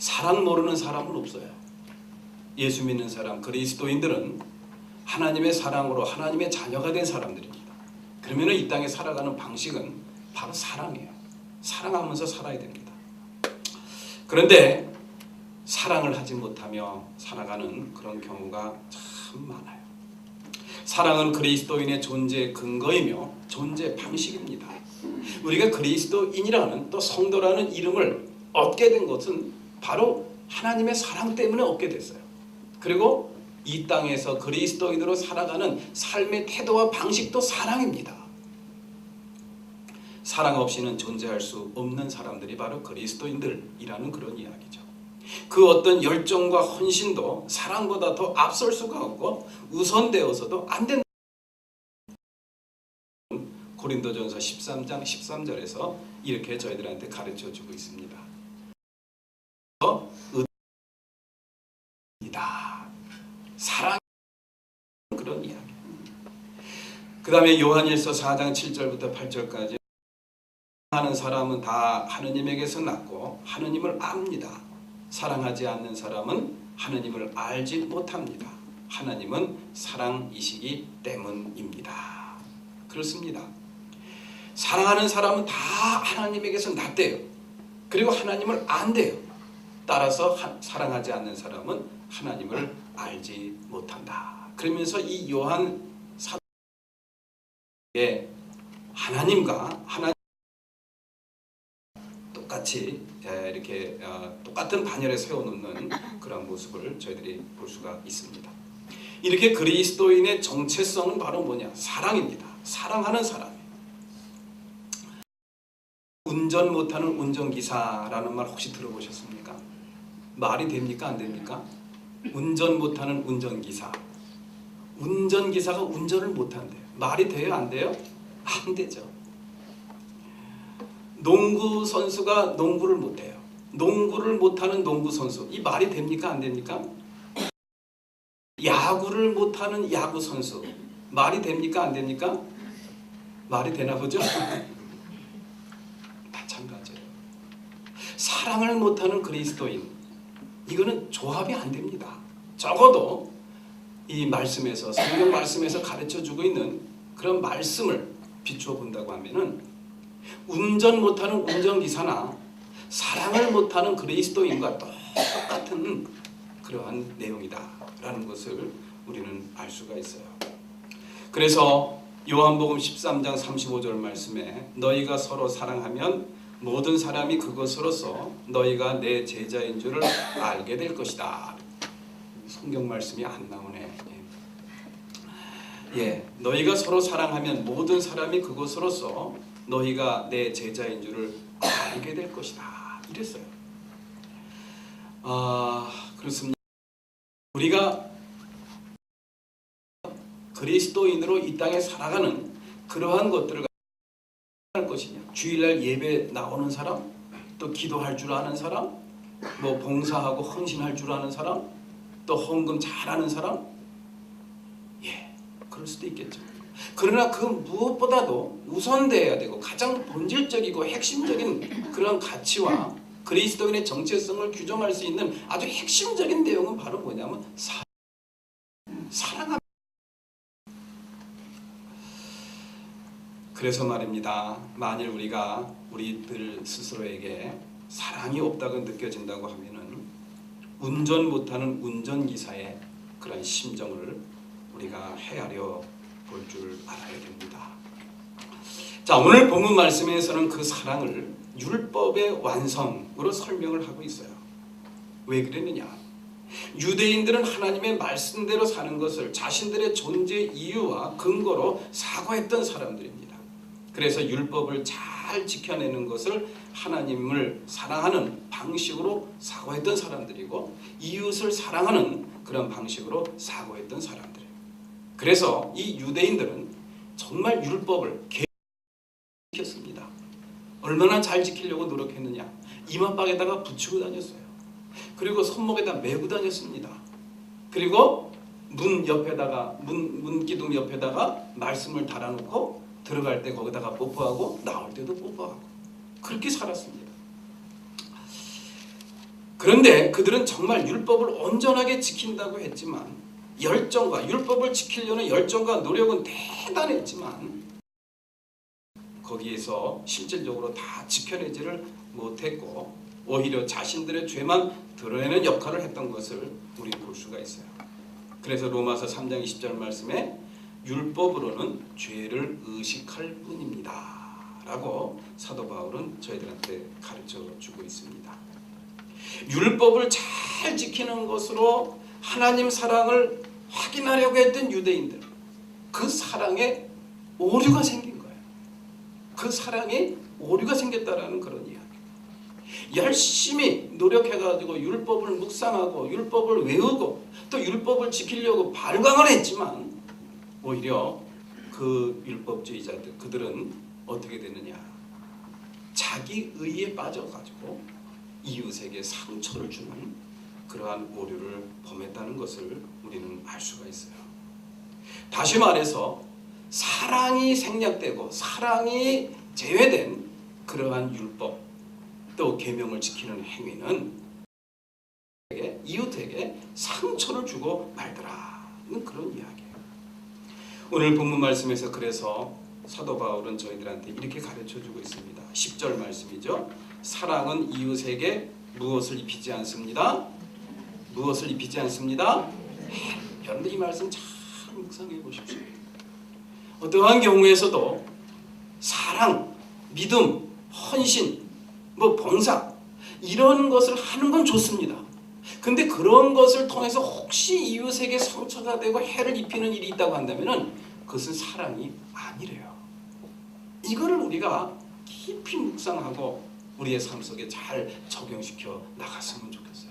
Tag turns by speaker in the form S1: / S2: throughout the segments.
S1: 사랑 모르는 사람은 없어요. 예수 믿는 사람, 그리스도인들은 하나님의 사랑으로 하나님의 자녀가 된 사람들입니다. 그러면 이 땅에 살아가는 방식은 바로 사랑이에요. 사랑하면서 살아야 됩니다. 그런데 사랑을 하지 못하며 살아가는 그런 경우가 참 많아요. 사랑은 그리스도인의 존재 근거이며 존재 방식입니다. 우리가 그리스도인이라는 또 성도라는 이름을 얻게 된 것은 바로 하나님의 사랑 때문에 얻게 됐어요. 그리고 이 땅에서 그리스도인으로 살아가는 삶의 태도와 방식도 사랑입니다. 사랑 없이는 존재할 수 없는 사람들이 바로 그리스도인들이라는 그런 이야기죠. 그 어떤 열정과 헌신도 사랑보다 더 앞설 수가 없고 우선되어서도 안 된다. 고린도전서 13장 13절에서 이렇게 저희들한테 가르쳐 주고 있습니다. 이다. 사랑 그런 이야기. 그 다음에 요한일서 4장 7절부터 8절까지 하는 사람은 다 하느님에게서 났고 하느님을 압니다. 사랑하지 않는 사람은 하느님을 알지 못합니다. 하나님은 사랑이시기 때문입니다. 그렇습니다. 사랑하는 사람은 다 하나님에게서 났대요. 그리고 하나님을 안돼요. 따라서 하, 사랑하지 않는 사람은 하나님을 알지 못한다. 그러면서 이 요한 사도의 하나님과 하나님 똑같이 예, 이렇게 어, 똑같은 반열에 세워놓는 그런 모습을 저희들이 볼 수가 있습니다. 이렇게 그리스도인의 정체성은 바로 뭐냐? 사랑입니다. 사랑하는 사람. 운전 못하는 운전기사라는 말 혹시 들어보셨습니까? 말이 됩니까? 안 됩니까? 운전 못하는 운전기사. 운전기사가 운전을 못한대요. 말이 돼요? 안 돼요? 안 되죠. 농구 선수가 농구를 못해요. 농구를 못하는 농구 선수. 이 말이 됩니까? 안 됩니까? 야구를 못하는 야구 선수. 말이 됩니까? 안 됩니까? 말이 되나 보죠? 마찬가지예요. 사랑을 못하는 그리스도인. 이거는 조합이 안 됩니다. 적어도 이 말씀에서 성경 말씀에서 가르쳐 주고 있는 그런 말씀을 비추어 본다고 하면은 운전 못하는 운전기사나 사랑을 못하는 그리스도인과 똑같은 그러한 내용이다라는 것을 우리는 알 수가 있어요. 그래서 요한복음 13장 35절 말씀에 너희가 서로 사랑하면 모든 사람이 그것으로서 너희가 내 제자인 줄을 알게 될 것이다. 성경 말씀이 안 나오네. 예. 예, 너희가 서로 사랑하면 모든 사람이 그것으로서 너희가 내 제자인 줄을 알게 될 것이다. 이랬어요. 아 그렇습니다. 우리가 그리스도인으로 이 땅에 살아가는 그러한 것들을 할 것이냐? 주일날 예배 나오는 사람, 또 기도할 줄 아는 사람, 뭐 봉사하고 헌신할 줄 아는 사람, 또 헌금 잘하는 사람, 예, 그럴 수도 있겠죠. 그러나 그 무엇보다도 우선돼야 되고 가장 본질적이고 핵심적인 그런 가치와 그리스도인의 정체성을 규정할 수 있는 아주 핵심적인 내용은 바로 뭐냐면 사, 사랑합니다. 그래서 말입니다. 만일 우리가 우리들 스스로에게 사랑이 없다고 느껴진다고 하면은 운전 못하는 운전기사의 그런 심정을 우리가 헤아려 볼 줄 알아야 됩니다. 자, 오늘 본문 말씀에서는 그 사랑을 율법의 완성으로 설명을 하고 있어요. 왜 그랬느냐? 유대인들은 하나님의 말씀대로 사는 것을 자신들의 존재 이유와 근거로 사고했던 사람들입니다. 그래서 율법을 잘 지켜내는 것을 하나님을 사랑하는 방식으로 사고했던 사람들이고 이웃을 사랑하는 그런 방식으로 사고했던 사람들이에요. 그래서 이 유대인들은 정말 율법을 지켰습니다. 얼마나 잘 지키려고 노력했느냐? 이마박에다가 붙이고 다녔어요. 그리고 손목에다 메고 다녔습니다. 그리고 문 옆에다가 문 문기둥 옆에다가 말씀을 달아놓고 들어갈 때 거기다가 뽀뽀하고 나올 때도 뽀뽀하고 그렇게 살았습니다. 그런데 그들은 정말 율법을 온전하게 지킨다고 했지만 열정과 율법을 지키려는 열정과 노력은 대단했지만 거기에서 실질적으로 다 지켜내지를 못했고 오히려 자신들의 죄만 드러내는 역할을 했던 것을 우리는 볼 수가 있어요. 그래서 로마서 3장 20절 말씀에 율법으로는 죄를 의식할 뿐입니다. 라고 사도 바울은 저희들한테 가르쳐 주고 있습니다. 율법을 잘 지키는 것으로 하나님 사랑을 확인하려고 했던 유대인들 그 사랑에 오류가 생긴 거예요. 그 사랑에 오류가 생겼다라는 그런 이야기. 열심히 노력해가지고 율법을 묵상하고 율법을 외우고 또 율법을 지키려고 발광을 했지만 오히려 그 율법주의자들 그들은 어떻게 되느냐 자기 의에 빠져가지고 이웃에게 상처를 주는 그러한 오류를 범했다는 것을 우리는 알 수가 있어요. 다시 말해서 사랑이 생략되고 사랑이 제외된 그러한 율법 또 계명을 지키는 행위는 이웃에게 상처를 주고 말더라는 그런 이야기예요. 오늘 본문 말씀에서 그래서 사도 바울은 저희들한테 이렇게 가르쳐 주고 있습니다. 10절 말씀이죠. 사랑은 이웃에게 무엇을 입히지 않습니다. 무엇을 입히지 않습니다. 여러분들 이 말씀 잘 묵상해 보십시오. 어떠한 경우에서도 사랑, 믿음, 헌신, 뭐 봉사 이런 것을 하는 건 좋습니다. 근데 그런 것을 통해서 혹시 이웃에게 상처가 되고 해를 입히는 일이 있다고 한다면은 그것은 사랑이 아니래요. 이거를 우리가 깊이 묵상하고 우리의 삶 속에 잘 적용시켜 나갔으면 좋겠어요.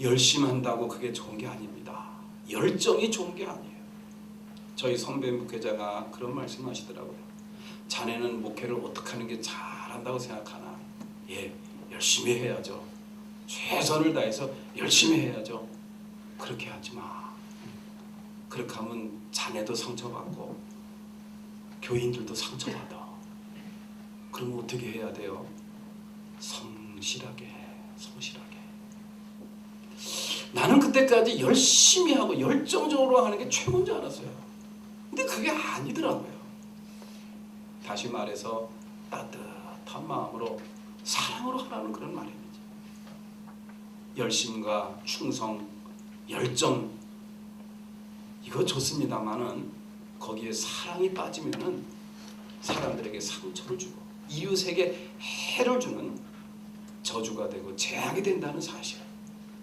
S1: 열심히 한다고 그게 좋은 게 아닙니다. 열정이 좋은 게 아니에요. 저희 선배 목회자가 그런 말씀하시더라고요. 자네는 목회를 어떻게 하는 게 잘한다고 생각하나? 예, 열심히 해야죠. 최선을 다해서 열심히 해야죠. 그렇게 하지 마. 그렇게 하면 자네도 상처받고 교인들도 상처받아. 그럼 어떻게 해야 돼요? 성실하게 해. 성실하게. 나는 그때까지 열심히 하고 열정적으로 하는 게 최고인 줄 알았어요. 근데 그게 아니더라고요. 다시 말해서 따뜻한 마음으로 사랑으로 하라는 그런 말입니다. 열심과 충성, 열정 이거 좋습니다만은 거기에 사랑이 빠지면은 사람들에게 상처를 주고 이웃에게 해를 주는 저주가 되고 재앙이 된다는 사실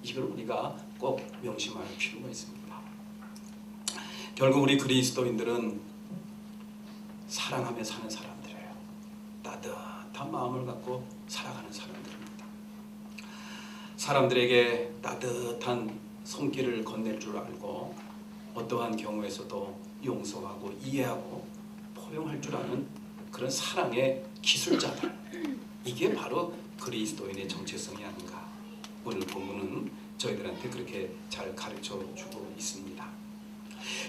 S1: 이걸 우리가 꼭 명심할 필요가 있습니다. 결국 우리 그리스도인들은 사랑하며 사는 사람들이에요. 따뜻한 마음을 갖고 살아가는 사람들입니다. 사람들에게 따뜻한 손길을 건넬 줄 알고 어떠한 경우에서도 용서하고 이해하고 포용할 줄 아는 그런 사랑의 기술자들 이게 바로 그리스도인의 정체성이 아닌가 오늘 본문은 저희들한테 그렇게 잘 가르쳐 주고 있습니다.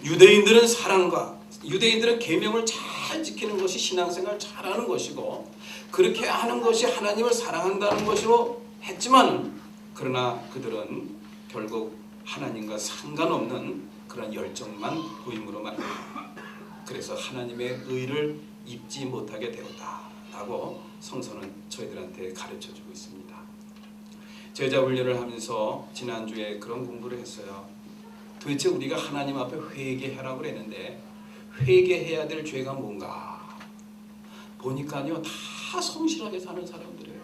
S1: 유대인들은 사랑과 유대인들은 계명을 잘 지키는 것이 신앙생활 잘하는 것이고 그렇게 하는 것이 하나님을 사랑한다는 것으로 했지만 그러나 그들은 결국 하나님과 상관없는 그런 열정만 보임으로만 그래서 하나님의 의를 입지 못하게 되었다라고 성서는 저희들한테 가르쳐 주고 있습니다. 제자 훈련을 하면서 지난주에 그런 공부를 했어요. 도대체 우리가 하나님 앞에 회개하라고 그랬는데 회개해야 될 죄가 뭔가 보니까요 다 성실하게 사는 사람들이에요.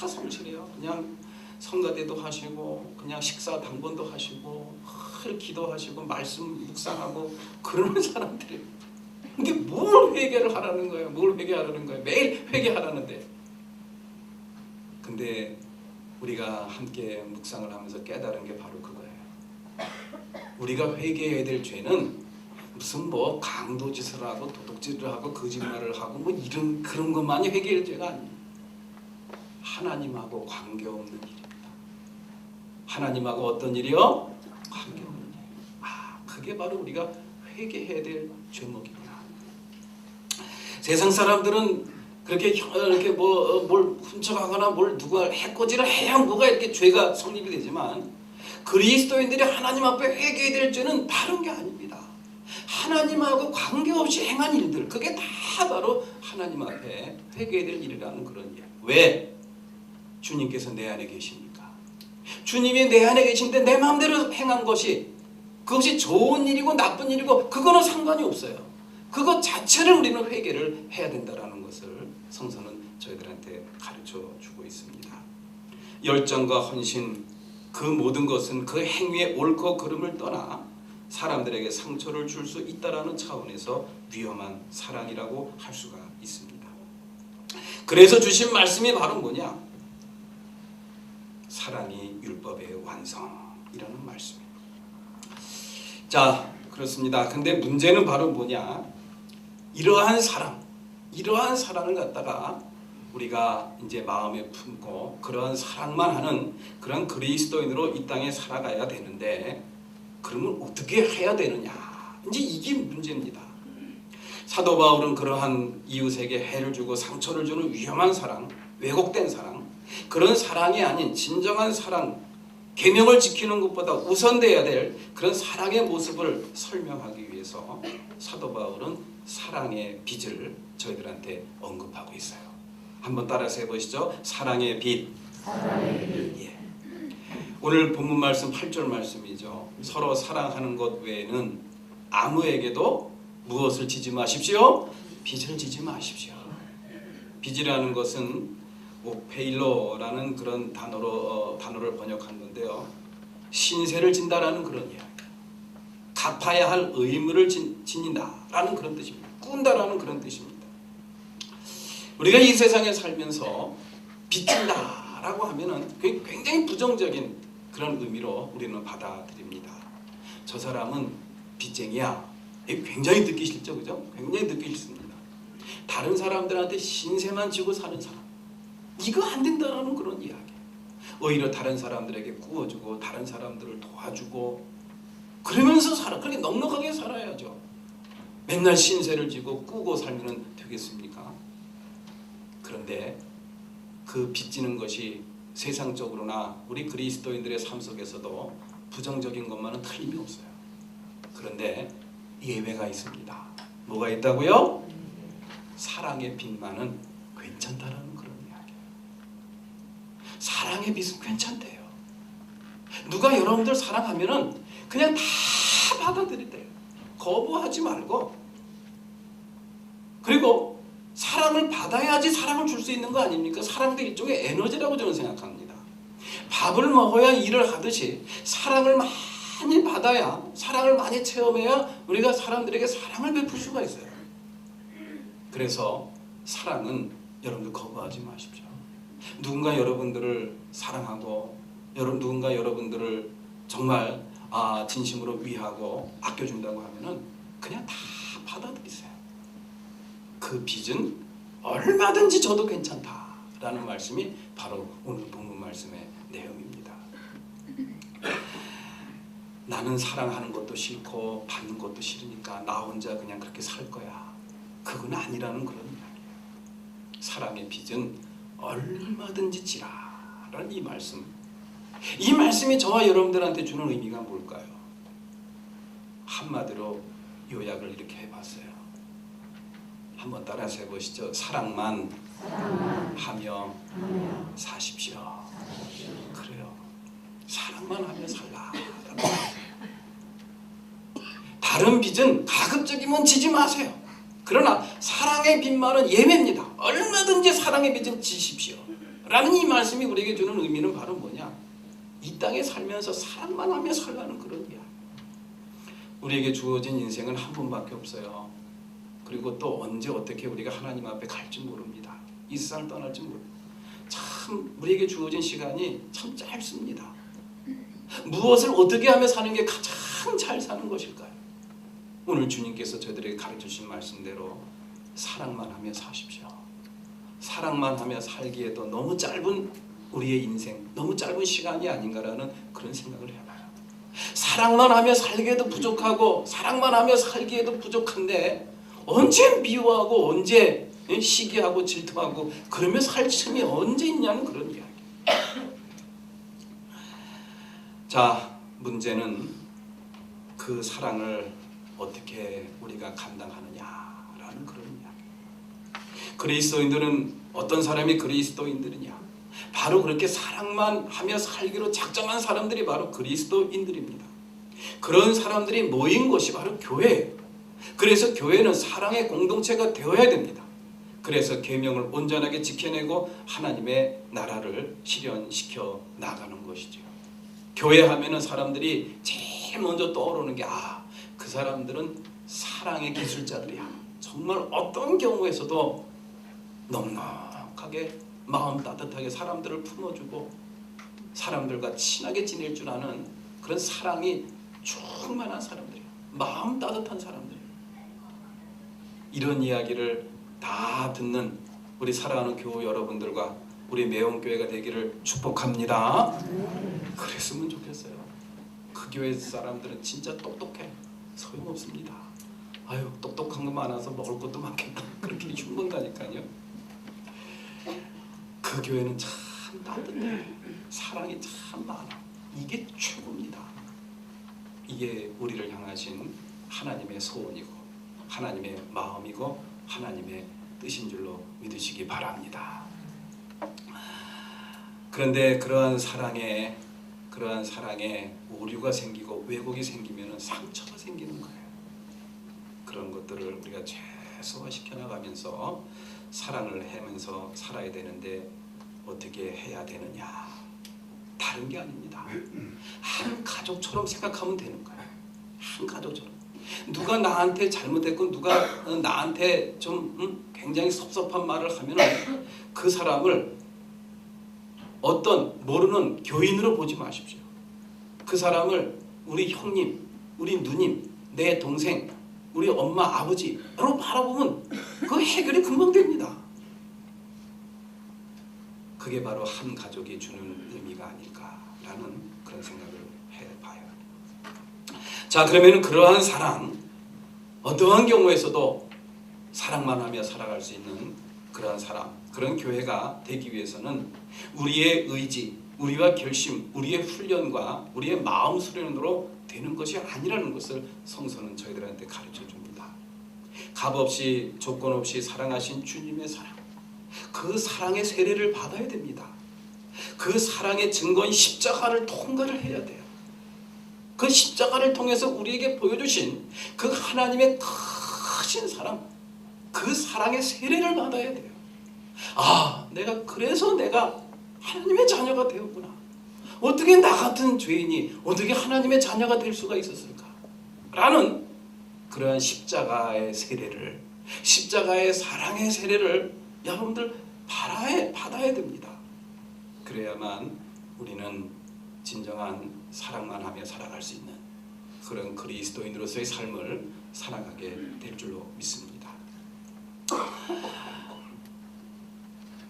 S1: 다 성실해요. 그냥 성가대도 하시고 그냥 식사 당번도 하시고 늘 기도하시고 말씀 묵상하고 그러는 사람들이에요. 근데 뭘 회개를 하라는 거예요? 뭘 회개하라는 거예요? 매일 회개하라는데. 근데 우리가 함께 묵상을 하면서 깨달은 게 바로 그거예요. 우리가 회개해야 될 죄는 무슨 뭐 강도 짓을 하고 도둑질을 하고 거짓말을 하고 뭐 이런 그런 것만이 회개할 죄가 아니에요. 하나님하고 관계없는 일입니다. 하나님하고 어떤 일이요? 관계 없는 일. 아, 그게 바로 우리가 회개해야 될 죄목입니다. 세상 사람들은 그렇게 혀- 이렇게 뭐 뭘 훔쳐가거나 뭘 누가 해코지를 해야 뭐가 이렇게 죄가 성립이 되지만 그리스도인들이 하나님 앞에 회개해야 될 죄는 다른 게 아닙니다. 하나님하고 관계없이 행한 일들 그게 다 바로 하나님 앞에 회개해야 될 일이라는 그런 일. 왜? 주님께서 내 안에 계십니까? 주님이 내 안에 계신데 내 마음대로 행한 것이 그것이 좋은 일이고 나쁜 일이고 그거는 상관이 없어요. 그것 자체를 우리는 회개를 해야 된다라는 것을 성서는 저희들한테 가르쳐 주고 있습니다. 열정과 헌신 그 모든 것은 그 행위의 옳고 그름을 떠나 사람들에게 상처를 줄 수 있다라는 차원에서 위험한 사랑이라고 할 수가 있습니다. 그래서 주신 말씀이 바로 뭐냐? 사랑이 율법의 완성 이라는 말씀입니다. 자, 그렇습니다. 근데 문제는 바로 뭐냐? 이러한 사랑, 이러한 사랑을 갖다가 우리가 이제 마음에 품고 그러한 사랑만 하는 그런 그리스도인으로 이 땅에 살아가야 되는데 그러면 어떻게 해야 되느냐? 이제 이게 문제입니다. 사도 바울은 그러한 이웃에게 해를 주고 상처를 주는 위험한 사랑, 왜곡된 사랑, 그런 사랑이 아닌 진정한 사랑, 계명을 지키는 것보다 우선돼야 될 그런 사랑의 모습을 설명하기 위해서 사도 바울은 사랑의 빛을 저희들한테 언급하고 있어요. 한번 따라서 해보시죠. 사랑의 빛. 예. 오늘 본문 말씀 8절 말씀이죠. 서로 사랑하는 것 외에는 아무에게도 무엇을 지지 마십시오. 빚을 지지 마십시오. 빚이라는 것은 뭐 페일로라는 그런 단어로 어, 단어를 번역한 건데요. 신세를 진다라는 그런 이야기. 갚아야 할 의무를 진, 지닌다라는 그런 뜻입니다. 꾼다라는 그런 뜻입니다. 우리가 이 세상에 살면서 빚진다라고 하면은 굉장히 부정적인 그런 의미로 우리는 받아들입니다. 저 사람은 빚쟁이야. 굉장히 듣기 싫죠, 그죠? 굉장히 듣기 싫습니다. 다른 사람들한테 신세만 지고 사는 사람. 이거 안 된다는 그런 이야기. 오히려 다른 사람들에게 구워주고 다른 사람들을 도와주고 그러면서 살아. 그렇게 넉넉하게 살아야죠. 맨날 신세를 지고 꾸고 살면 되겠습니까? 그런데 그 빚지는 것이 세상적으로나 우리 그리스도인들의 삶 속에서도 부정적인 것만은 틀림이 없어요. 그런데 예외가 있습니다. 뭐가 있다고요? 사랑의 빛만은 괜찮다라는. 사랑의 빛은 괜찮대요. 누가 여러분들 사랑하면은 그냥 다 받아들이대요. 거부하지 말고 그리고 사랑을 받아야지 사랑을 줄 수 있는 거 아닙니까? 사랑도 일종의 에너지라고 저는 생각합니다. 밥을 먹어야 일을 하듯이 사랑을 많이 받아야 사랑을 많이 체험해야 우리가 사람들에게 사랑을 베풀 수가 있어요. 그래서 사랑은 여러분들 거부하지 마십시오. 누군가 여러분들을 사랑하고 여러분 누군가 여러분들을 정말 아, 진심으로 위하고 아껴준다고 하면은 그냥 다 받아들이세요. 그 빚은 얼마든지 줘도 괜찮다라는 말씀이 바로 오늘 본문 말씀의 내용입니다. 나는 사랑하는 것도 싫고 받는 것도 싫으니까 나 혼자 그냥 그렇게 살 거야. 그건 아니라는 그런 이야기예요. 사랑의 빚은 얼마든지 지라 라는 이 말씀. 이 말씀이 저와 여러분들한테 주는 의미가 뭘까요? 한마디로 요약을 이렇게 해봤어요. 한번 따라서 해보시죠. 사랑만, 하며, 사십시오. 그래요. 사랑만 하며 살라. 다른 빚은 가급적이면 지지 마세요. 그러나 사랑의 빚만은 예매입니다. 얼마든지 사랑의 빚은 지십시오. 라는 이 말씀이 우리에게 주는 의미는 바로 뭐냐? 이 땅에 살면서 사랑만 하며 살라는 그런 이야. 우리에게 주어진 인생은 한 번밖에 없어요. 그리고 또 언제 어떻게 우리가 하나님 앞에 갈지 모릅니다. 이 세상을 떠날지 모릅니다. 참 우리에게 주어진 시간이 참 짧습니다. 무엇을 어떻게 하며 사는 게 가장 잘 사는 것일까요? 오늘 주님께서 저희들에게 가르쳐 주신 말씀대로 사랑만 하며 사십시오. 사랑만 하며 살기에도 너무 짧은 우리의 인생, 너무 짧은 시간이 아닌가라는 그런 생각을 해봐요. 사랑만 하며 살기에도 부족하고 사랑만 하며 살기에도 부족한데 언제 미워하고 언제 예? 시기하고 질투하고 그러면 살 틈이 언제 있냐는 그런 이야기. 자 문제는 그 사랑을 어떻게 우리가 감당하느냐라는 그런 이야기. 그리스도인들은 어떤 사람이 그리스도인들이냐? 바로 그렇게 사랑만 하며 살기로 작정한 사람들이 바로 그리스도인들입니다. 그런 사람들이 모인 것이 바로 교회예요. 그래서 교회는 사랑의 공동체가 되어야 됩니다. 그래서 계명을 온전하게 지켜내고 하나님의 나라를 실현시켜 나가는 것이죠. 교회 하면은 사람들이 제일 먼저 떠오르는 게 아, 그 사람들은 사랑의 기술자들이야. 정말 어떤 경우에서도 넉넉하게 마음 따뜻하게 사람들을 품어주고 사람들과 친하게 지낼 줄 아는 그런 사랑이 충만한 사람들이에요. 마음 따뜻한 사람들이에요. 이런 이야기를 다 듣는 우리 사랑하는 교우 여러분들과 우리 매원교회가 되기를 축복합니다. 그랬으면 좋겠어요. 그 교회 사람들은 진짜 똑똑해. 소용없습니다. 아유 똑똑한 거 많아서 먹을 것도 많겠다. 그렇게 죽는다니까요. 그 교회는 참 따뜻해. 사랑이 참 많아. 이게 최고입니다. 이게 우리를 향하신 하나님의 소원이고 하나님의 마음이고 하나님의 뜻인 줄로 믿으시기 바랍니다. 그런데 그러한 사랑에 그러한 사랑에 오류가 생기고 왜곡이 생기면 상처가 생기는 거예요. 그런 것들을 우리가 최소화시켜 나가면서 사랑을 하면서 살아야 되는데 어떻게 해야 되느냐? 다른 게 아닙니다. 한 가족처럼 생각하면 되는 거예요. 한 가족처럼. 누가 나한테 잘못했고 누가 나한테 좀 음, 굉장히 섭섭한 말을 하면 그 사람을 어떤 모르는 교인으로 보지 마십시오. 그 사람을 우리 형님, 우리 누님, 내 동생, 우리 엄마, 아버지로 바라보면 그 해결이 금방 됩니다. 그게 바로 한 가족이 주는 의미가 아닐까라는 그런 생각을 해봐요. 자, 그러면 그러한 사랑, 어떠한 경우에서도 사랑만 하며 살아갈 수 있는 그러한 사람, 그런 교회가 되기 위해서는 우리의 의지, 우리와 결심, 우리의 훈련과 우리의 마음 수련으로 되는 것이 아니라는 것을 성서는 저희들한테 가르쳐 줍니다. 값 없이 조건 없이 사랑하신 주님의 사랑, 그 사랑의 세례를 받아야 됩니다. 그 사랑의 증거인 십자가를 통과를 해야 돼요. 그 십자가를 통해서 우리에게 보여주신 그 하나님의 크신 사랑, 그 사랑의 세례를 받아야 돼요. 아, 내가 그래서 내가 하나님의 자녀가 되었구나. 어떻게 나 같은 죄인이 어떻게 하나님의 자녀가 될 수가 있었을까? 라는 그러한 십자가의 세례를 십자가의 사랑의 세례를 여러분들 받아야, 받아야 됩니다. 그래야만 우리는 진정한 사랑만 하며 살아갈 수 있는 그런 그리스도인으로서의 삶을 살아가게 될 줄로 믿습니다.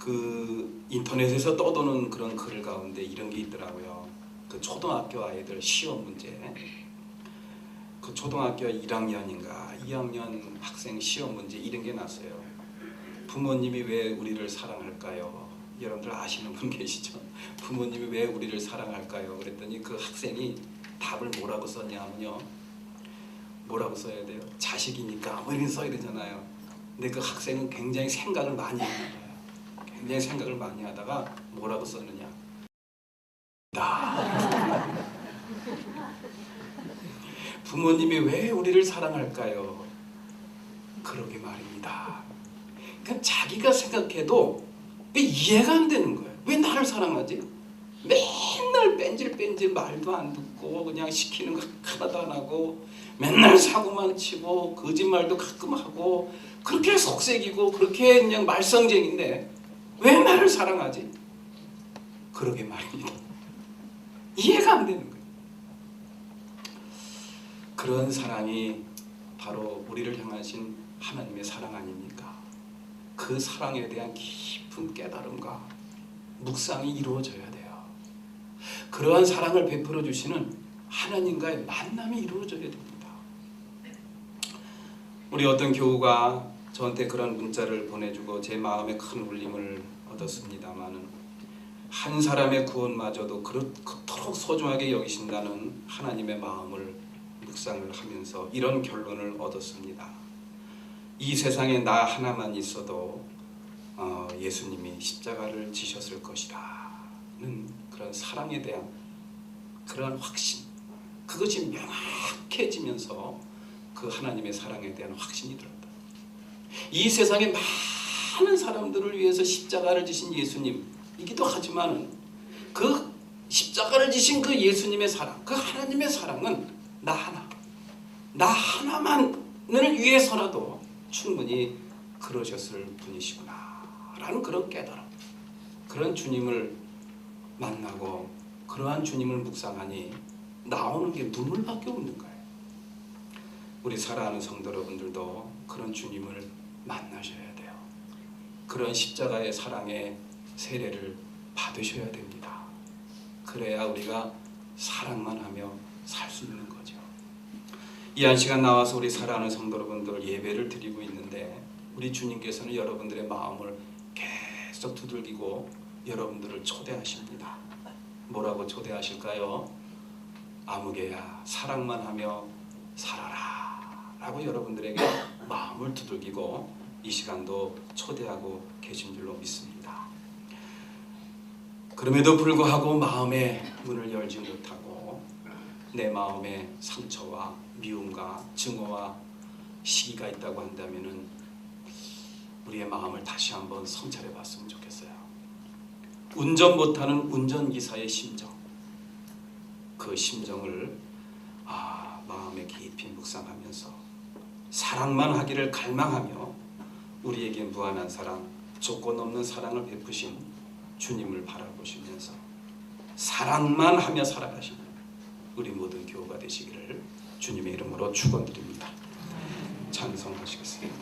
S1: 그 인터넷에서 떠도는 그런 글 가운데 이런 게 있더라고요. 그 초등학교 아이들 시험 문제. 그 초등학교 1학년인가 2학년 학생 시험 문제 이런 게 났어요. 부모님이 왜 우리를 사랑할까요? 여러분들 아시는 분 계시죠? 부모님이 왜 우리를 사랑할까요? 그랬더니 그 학생이 답을 뭐라고 썼냐면요. 뭐라고 써야 돼요? 자식이니까 뭐 이렇게 써야 되잖아요. 근데 그 학생은 굉장히 생각을 많이 하는 거예요. 굉장히 생각을 많이 하다가 뭐라고 썼느냐? 나 부모님이 왜 우리를 사랑할까요? 그러게 말입니다. 그러니까 자기가 생각해도 왜 이해가 안 되는 거예요. 왜 나를 사랑하지? 맨날 뺀질뺀질 말도 안 듣고 그냥 시키는 거 하나도 안 하고 맨날 사고만 치고 거짓말도 가끔 하고 그렇게 속색이고 그렇게 그냥 말썽쟁인데 왜 나를 사랑하지? 그러게 말입니다. 이해가 안 되는. 그런 사랑이 바로 우리를 향하신 하나님의 사랑 아닙니까? 그 사랑에 대한 깊은 깨달음과 묵상이 이루어져야 돼요. 그러한 사랑을 베풀어 주시는 하나님과의 만남이 이루어져야 됩니다. 우리 어떤 교우가 저한테 그런 문자를 보내주고 제 마음에 큰 울림을 얻었습니다마는 한 사람의 구원마저도 그렇- 그토록 소중하게 여기신다는 하나님의 마음을 묵상을 하면서 이런 결론을 얻었습니다. 이 세상에 나 하나만 있어도 어, 예수님이 십자가를 지셨을 것이라는 그런 사랑에 대한 그런 확신 그것이 명확해지면서 그 하나님의 사랑에 대한 확신이 들었다. 이 세상에 많은 사람들을 위해서 십자가를 지신 예수님이기도 하지만 그 십자가를 지신 그 예수님의 사랑, 그 하나님의 사랑은 나 하나, 나 하나만을 위해서라도 충분히 그러셨을 분이시구나 라는 그런 깨달음, 그런 주님을 만나고 그러한 주님을 묵상하니 나오는 게 눈물밖에 없는 거예요. 우리 사랑하는 성도 여러분들도 그런 주님을 만나셔야 돼요. 그런 십자가의 사랑의 세례를 받으셔야 됩니다. 그래야 우리가 사랑만 하며 살 수 있는 거죠. 이 한 시간 나와서 우리 사랑하는 성도 여러분들 예배를 드리고 있는데 우리 주님께서는 여러분들의 마음을 계속 두들기고 여러분들을 초대하십니다. 뭐라고 초대하실까요? 아무개야 사랑만 하며 살아라 라고 여러분들에게 마음을 두들기고 이 시간도 초대하고 계신 줄로 믿습니다. 그럼에도 불구하고 마음의 문을 열지 못하고 내 마음에 상처와 미움과 증오와 시기가 있다고 한다면은 우리의 마음을 다시 한번 성찰해 봤으면 좋겠어요. 운전 못하는 운전기사의 심정 그 심정을 아, 마음에 깊이 묵상하면서 사랑만 하기를 갈망하며 우리에게 무한한 사랑, 조건 없는 사랑을 베푸신 주님을 바라보시면서 사랑만 하며 살아가시는 우리 모든 교우가 되시기를 주님의 이름으로 축원드립니다. 찬송하시겠습니다.